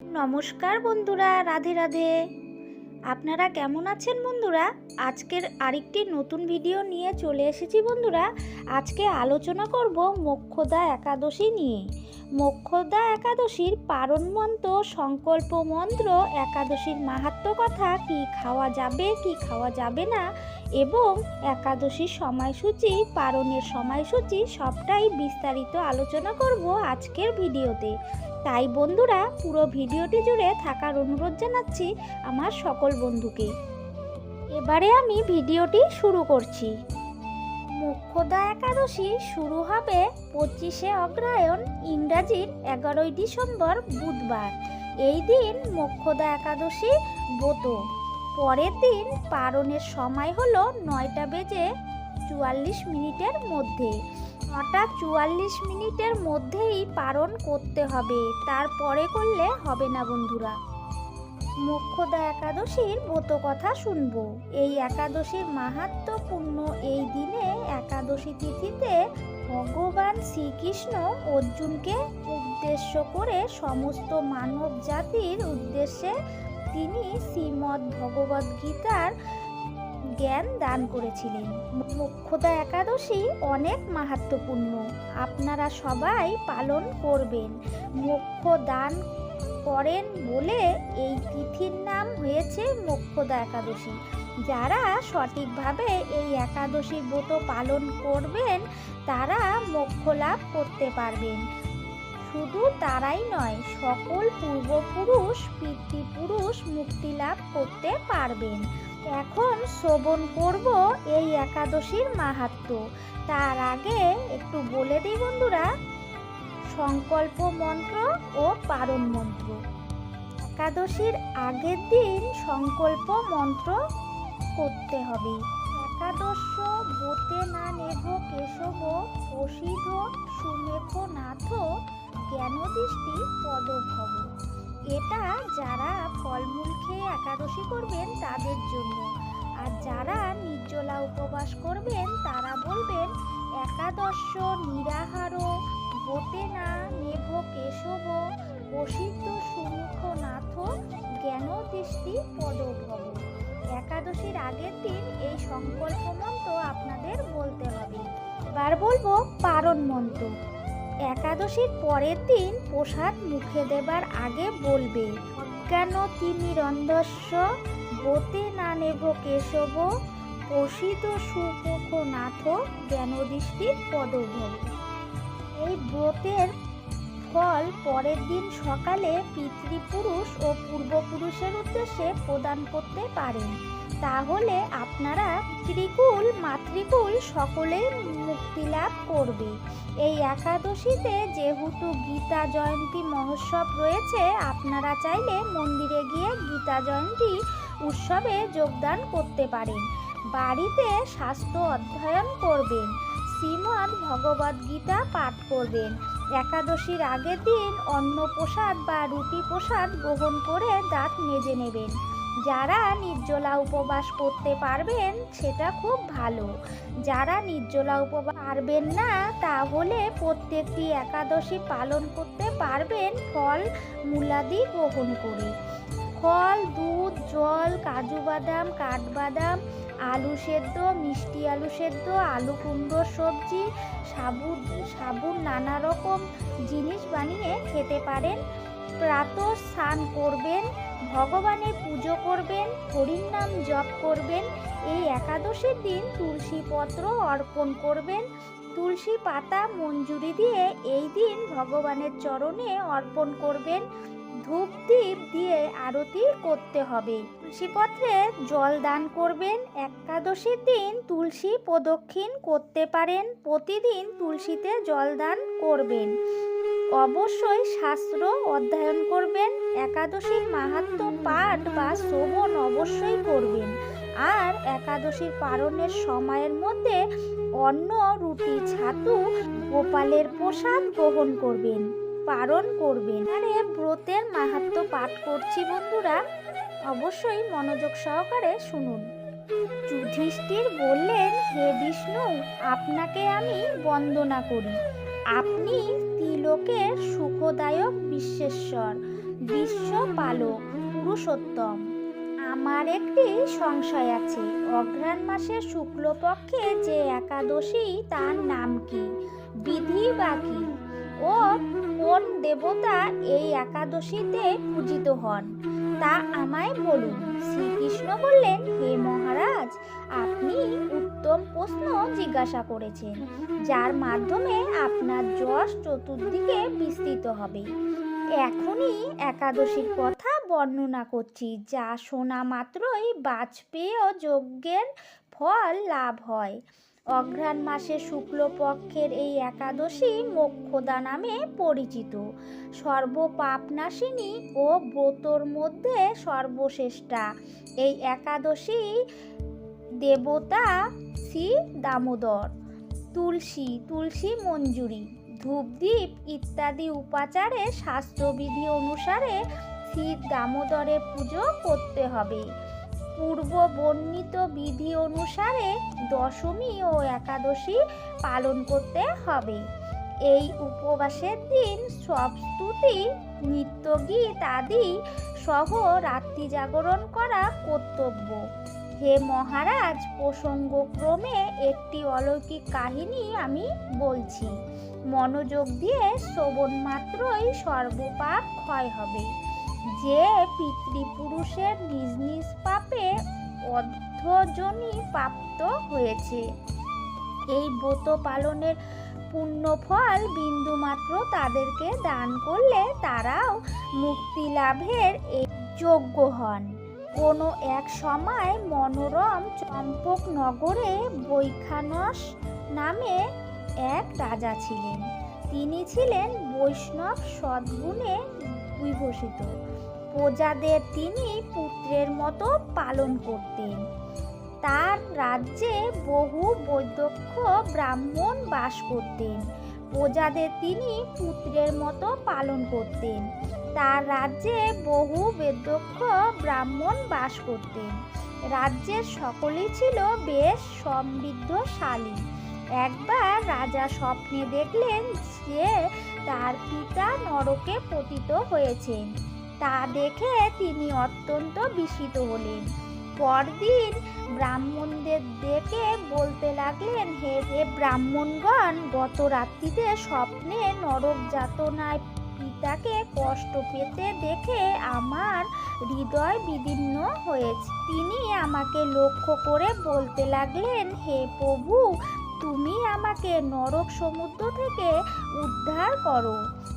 নমস্কার বন্ধুরা, রাধে রাধে। আপনারা কেমন আছেন বন্ধুরা? আজকের আরেকটি নতুন ভিডিও নিয়ে চলে এসেছি বন্ধুরা। আজকে আলোচনা করব মোক্ষদা একাদশী নিয়ে। মোক্ষদা একাদশীর পারণ মন্ত্র, সংকল্প মন্ত্র, একাদশীর মাহাত্ম কথা, কি খাওয়া যাবে, কি খাওয়া যাবে না, এবং একাদশীর সময়সূচি, পারণের সময়সূচি, সবটাই বিস্তারিত আলোচনা করব আজকের ভিডিওতে তাই বন্ধুরা পুরো ভিডিওটি জুড়ে থাকার অনুরোধ জানাচ্ছি আমার সকল বন্ধুকে। এবারে আমি ভিডিওটি শুরু করছি। মোক্ষদা একাদশী শুরু হবে পঁচিশে অগ্রায়ণ ইংরাজির এগারোই ডিসেম্বর, বুধবার। এই দিন মোক্ষদা একাদশী ব্রত। পরের দিন পারণের সময় হলো নয়টা বেজে চুয়াল্লিশ মিনিটের মধ্যে। নটা চুয়াল্লিশ মিনিটের মধ্যেই পারণ করতে হবে। তারপরে করলে হবে না বন্ধুরা। মোক্ষদা একাদশীর ব্রত কথা শুনব। এই একাদশীর মাহাত্মপূর্ণ এই দিনে একাদশী তিথিতে ভগবান শ্রীকৃষ্ণ অর্জুনকে উদ্দেশ্য করে সমস্ত মানব জাতির উদ্দেশ্যে তিনি শ্রীমদ্ ভগবদ্গীতার গীতার জ্ঞান দান করেছিলেন। মোক্ষদা একাদশী অনেক মাহাত্মপূর্ণ আপনারা সবাই পালন করবেন। মোক্ষ দান করেন বলে এই তিথির নাম হয়েছে মোক্ষদা একাদশী। যারা সঠিকভাবে এই একাদশী ব্রত পালন করবেন, তারা মোক্ষ লাভ করতে পারবেন। শুধু তারাই নয়, সকল পূর্বপুরুষ, পিতৃপুরুষ মুক্তি লাভ করতে পারবেন। এখন শ্রবণ করব এই একাদশীর মাহাত্ম। তার আগে একটু বলে দিই বন্ধুরা, সংকল্প মন্ত্র ও পারণ মন্ত্র। একাদশীর আগের দিন সংকল্প মন্ত্র করতে হবে। একাদশ বোতে না নেভ কেশব, প্রসিদ্ধ সুমেখ নাথ এটা যারা ফলমূল খেয়ে একাদশী করবেন তাদের জন্য। আর যারা নির্জলা উপবাস করবেন, তারা বলবেন একাদশ নিরাহার, বোতে না নেভ কেশব, প্রসিদ্ধ সুমুখ নাথ জ্ঞানদৃষ্টি পদভব। একাদশীর আগের দিন এই সংকল্প মন্ত্র আপনাদের বলতে হবে। এবার বলব পারণ মন্ত্র। একাদশীর পরের দিন প্রসাদ মুখে দেবার আগে বলবে অজ্ঞান তিমিরন্ধস্য বোতে না নেভ কেশব? প্রসিত সুমুখ নাথ জ্ঞানদৃষ্টির পদভব। এই ব্রতের ফল পরের দিন সকালে পিতৃপুরুষ ও পূর্বপুরুষের উদ্দেশ্যে প্রদান করতে পারেন। তাহলে আপনারা ত্রিকুল, মাতৃকুল সকলেই মুক্তি লাভ করবে। এই একাদশীতে যেহেতু গীতা জয়ন্তী মহোৎসব রয়েছে, আপনারা চাইলে মন্দিরে গিয়ে গীতা জয়ন্তী উৎসবে যোগদান করতে পারেন। বাড়িতে স্বাস্থ্য অধ্যয়ন করবেন, শ্রীমদ্ ভগবদ গীতা পাঠ করবেন। একাদশীর আগের দিন অন্ন প্রসাদ বা রুটি প্রসাদ গ্রহণ করে দাঁত মেজে নেবেন। যারা নির্জলা উপবাস করতে পারবেন, সেটা খুব ভালো। যারা নির্জলা উপবাস পারবেন না, তাহলে প্রত্যেকটি একাদশী পালন করতে পারবেন ফল মূলাদি গ্রহণ করে। ফল, দুধ, জল, কাজু বাদাম, কাঠবাদাম, আলু সেদ্ধ, মিষ্টি আলু সেদ্ধ, আলু কুমড়োর সবজি সাবু সাবুর নানা রকম জিনিস বানিয়ে খেতে পারেন। প্রাত স্নান করবেন ভগবানের পুজো করবেন, হরির নাম জপ করবেন, এই একাদশীর দিন তুলসী পত্র অর্পণ করবেন। তুলসী পাতা মঞ্জুরি দিয়ে এই দিন ভগবানের চরণে অর্পণ করবেন। ধূপ দ্বীপ দিয়ে আরতি করতে হবে। তুলসী পত্রে জল দান করবেন। একাদশীর দিন তুলসী প্রদক্ষিণ করতে পারেন। প্রতিদিন তুলসীতে জল দান করবেন। অবশ্যই শাস্ত্র অধ্যয়ন করবেন একাদশীর মাহাত্ম পাঠ বা শ্রবণ অবশ্যই করবেন। আর একাদশীর পালনের সময়ের মধ্যে অন্ন, রুটি, ছাতু, গোপালের প্রসাদ গ্রহণ করবেন, পালন করবেন। আরে ব্রতের মাহাত্ম পাঠ করছি বন্ধুরা, অবশ্যই মনোযোগ সহকারে শুনুন। যুধিষ্ঠির বললেন, হে বিষ্ণু, আপনাকে আমি বন্দনা করি। আপনি তিলোকের সুখদায়ক বিশ্বেশ্বর, বিশ্বপালক, পুরুষোত্তম। আমার একটি সংশয় আছে, অঘ্রাণ মাসের শুক্লপক্ষে যে একাদশী, তার নাম কি? বিধি বা কি? ও কোন দেবতা এই একাদশীতে পূজিত হন? তা আমায় বলুন। শ্রীকৃষ্ণ বললেন, হে মহারাজ আপনি উত্তম প্রশ্ন জিজ্ঞাসা করেছেন, যার মাধ্যমে আপনার যশ চতুর্দিকে বিস্তৃত হবে। এখনই একাদশীর কথা বর্ণনা করছি, যা শোনা মাত্রই বাজপেয় যজ্ঞের ফল লাভ হয়। অঘ্রাণ মাসে শুক্লপক্ষের এই একাদশী মোক্ষদা নামে পরিচিত। সর্বপাপনাশিনী ও ব্রতর মধ্যে সর্বশ্রেষ্ঠা। এই একাদশী দেবতা শ্রী দামোদর, তুলসী তুলসী মঞ্জুরি, ধূপদীপ ইত্যাদি উপাচারে শাস্ত্রবিধি অনুসারে শ্রী দামোদরের পুজো করতে হবে। পূর্ব বর্ণিত বিধি অনুসারে দশমী ও একাদশী পালন করতে হবে। এই উপবাসের দিন সব স্তুতি, নৃত্যগীত আদি সহ রাত্রি জাগরণ করা কর্তব্য। হে মহারাজ, প্রসঙ্গক্রমে একটি অলৌকিক কাহিনী আমি বলছি। মনোযোগ দিয়ে শ্রবণ মাত্রই সর্বপাপ ক্ষয় হবে। যে পিতৃপুরুষের নিজ নিজ পাপে অর্ধজনী প্রাপ্ত হয়েছে। এই ব্রত পালনের পুণ্য ফল বিন্দুমাত্র তাদেরকে দান করলে তারাও মুক্তি লাভের যোগ্য হন। কোনো এক সময় মনোরম চম্পক নগরে বৈখানস নামে এক রাজা ছিলেন। তিনি ছিলেন বৈষ্ণব সদ্গুণে বিভূষিত। প্রজাদের তিনি পুত্রের মতো পালন করতেন। তার রাজ্যে বহু বৈদক্ষ ব্রাহ্মণ বাস করতেন। প্রজাদের তিনি পুত্রের মতো পালন করতেন। তার রাজ্যে বহু বেদক্ষ ব্রাহ্মণ বাস করতেন। রাজ্যের সকলেই ছিল বেশ সমৃদ্ধশালী। একবার রাজা স্বপ্নে দেখলেন যে তার পিতা নরকে পতিত হয়েছেন। তা দেখে তিনি অত্যন্ত বিস্মিত হলেন। পরদিন ব্রাহ্মণদের ডেকে বলতে লাগলেন, হে হে ব্রাহ্মণগণ গত রাত্রিতে স্বপ্নে নরক যাতনায় পিতাকে কষ্ট পেতে দেখে আমার হৃদয় বিদীর্ণ হয়েছে। তিনি আমাকে লক্ষ্য করে বলতে লাগলেন, হে প্রভু, তুমি আমাকে নরক সমুদ্র থেকে উদ্ধার করো।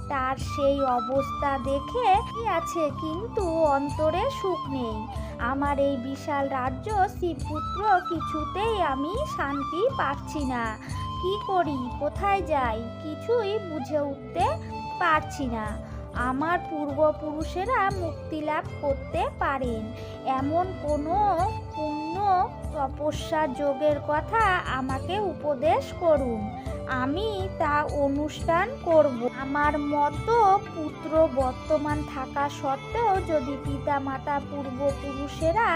তার সেই অবস্থা দেখে আছে কিন্তু অন্তরে সুখ নেই। আমার এই বিশাল রাজ্য শিবপুত্র কিছুতেই আমি শান্তি পাচ্ছি না। কি করি? কোথায় যাই? কিছুই বুঝে উঠতে পারছি না। আমার পূর্বপুরুষেরা মুক্তি লাভ করতে পারেন। এমন কোনো পূর্ণ তপস্যা যোগের কথা আমাকে উপদেশ করুন। আমি তা অনুষ্ঠান করব। আমার মতো পুত্র বর্তমান থাকা সত্ত্বেও যদি পিতা মাতা পূর্বপুরুষেরা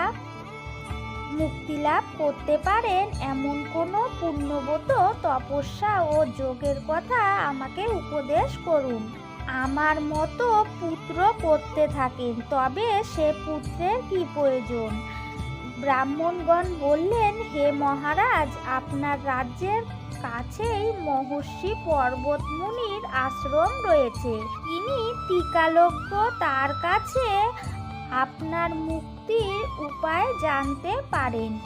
মুক্তি লাভ করতে পারেন, এমন কোনো পুণ্যবত তপস্যা ও যোগের কথা আমাকে উপদেশ করুন। আমার মতো পুত্র করতে থাকেন, তবে সে পুত্রের কি প্রয়োজন? ব্রাহ্মণগণ বললেন, হে মহারাজ, আপনার রাজ্যের কাছেই মহর্ষি পর্বতমুনির আশ্রম রয়েছে। তিনি টিকালজ্ঞ, তার কাছে আপনার মুক্তির উপায় জানতে পারেন।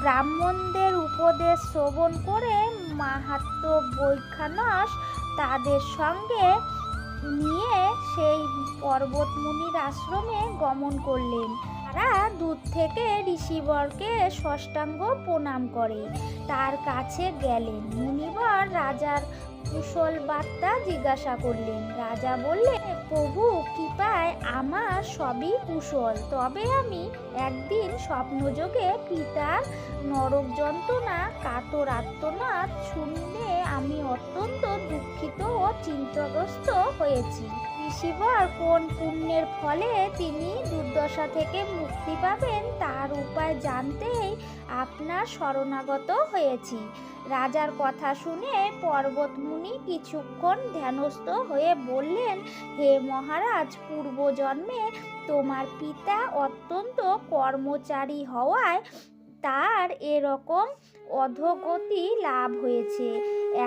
ব্রাহ্মণদের উপদেশ শ্রবণ করে মাহাত্ম বৈখানস তাদের সঙ্গে নিয়ে সেই পর্বতমুনির আশ্রমে গমন করলেন। তারা দূর থেকে ঋষিবরকে ষষ্ঠাঙ্গ প্রণাম করে। তার কাছে গেলেন। মুনিবর রাজার কুশল বার্তা জিজ্ঞাসা করলেন। রাজা বললেন প্রভু কৃপায় আমার সবই কুশল। তবে আমি একদিন স্বপ্নযোগে পিতার নরক যন্ত্রণা, কাতর আত্মনাথ শুনে আমি অত্যন্ত দুঃখিত ও চিন্তাগ্রস্ত হয়েছি। ঋষিবর কোন পুণ্যের ফলে তিনি দুর্দশা থেকে মুক্তি পাবেন তার উপায় জানতেই আপনার শরণাগত হয়েছি। রাজার কথা শুনে পর্বতমুনি কিছুক্ষণ ধ্যানস্থ হয়ে বললেন, হে মহারাজ, পূর্বজন্মে তোমার পিতা অত্যন্ত কর্মচারী হওয়ায় তার এরকম অধোগতি লাভ হয়েছে।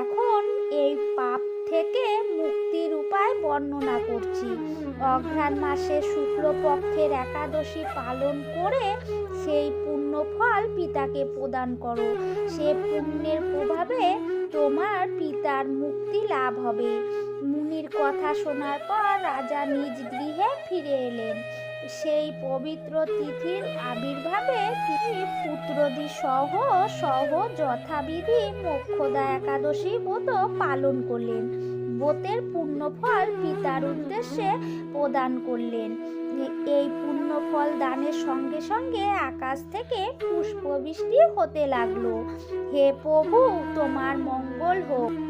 এখন এই পাপ থেকে মুক্তির উপায় বর্ণনা করছি। অঘ্রাণ মাসে শুক্লপক্ষের একাদশী পালন করে সেই পুণ্য ফল পিতাকে প্রদান করো। সে পুণ্যের প্রভাবে তোমার পিতার মুক্তি লাভ হবে। মুনির কথা শোনার পর রাজা নিজ গৃহে ফিরে এলেন। সেই পবিত্র তিথির আবির্ভাবে তিনি পুত্রদি সহ সহ যথাবিধি মোক্ষদা একাদশী ব্রত পালন করলেন। ব্রতের পুণ্যফল পিতার উদ্দেশ্যে প্রদান করলেন। এই পুণ্যফল দানের সঙ্গে সঙ্গে আকাশ থেকে পুষ্পবৃষ্টি হতে লাগল। হে প্রভু, তোমার মঙ্গল হোক।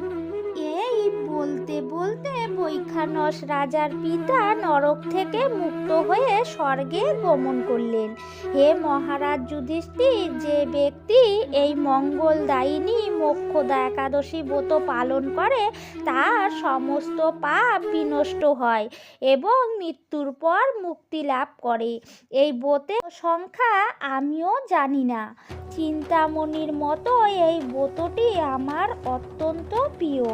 বলতে বলতে বৈখানস রাজার পিতা নরক থেকে মুক্ত হয়ে স্বর্গে গমন করলেন। হে মহারাজ যুধিষ্ঠির যে ব্যক্তি এই মঙ্গলদায়িনী মোক্ষদা একাদশী ব্রত পালন করে, তার সমস্ত পাপ বিনষ্ট হয় এবং মৃত্যুর পর মুক্তি লাভ করে। এই ব্রতের সংখ্যা আমিও জানি না। চিন্তামণির মতো এই ব্রতটি আমার অত্যন্ত প্রিয়।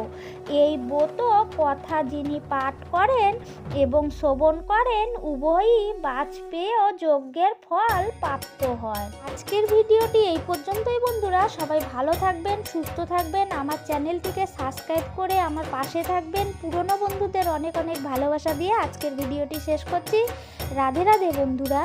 এই ব্রত কথা যিনি পাঠ করেন এবং শ্রবণ করেন, উভয়ই বাজপেয় যজ্ঞের ফল প্রাপ্ত হয়। আজকের ভিডিওটি এই পর্যন্তই বন্ধুরা। সবাই ভালো থাকবেন, সুস্থ থাকবেন। আমার চ্যানেলটিকে সাবস্ক্রাইব করে আমার পাশে থাকবেন। পুরনো বন্ধুদের অনেক অনেক ভালোবাসা দিয়ে আজকের ভিডিওটি শেষ করছি। রাধে রাধে বন্ধুরা।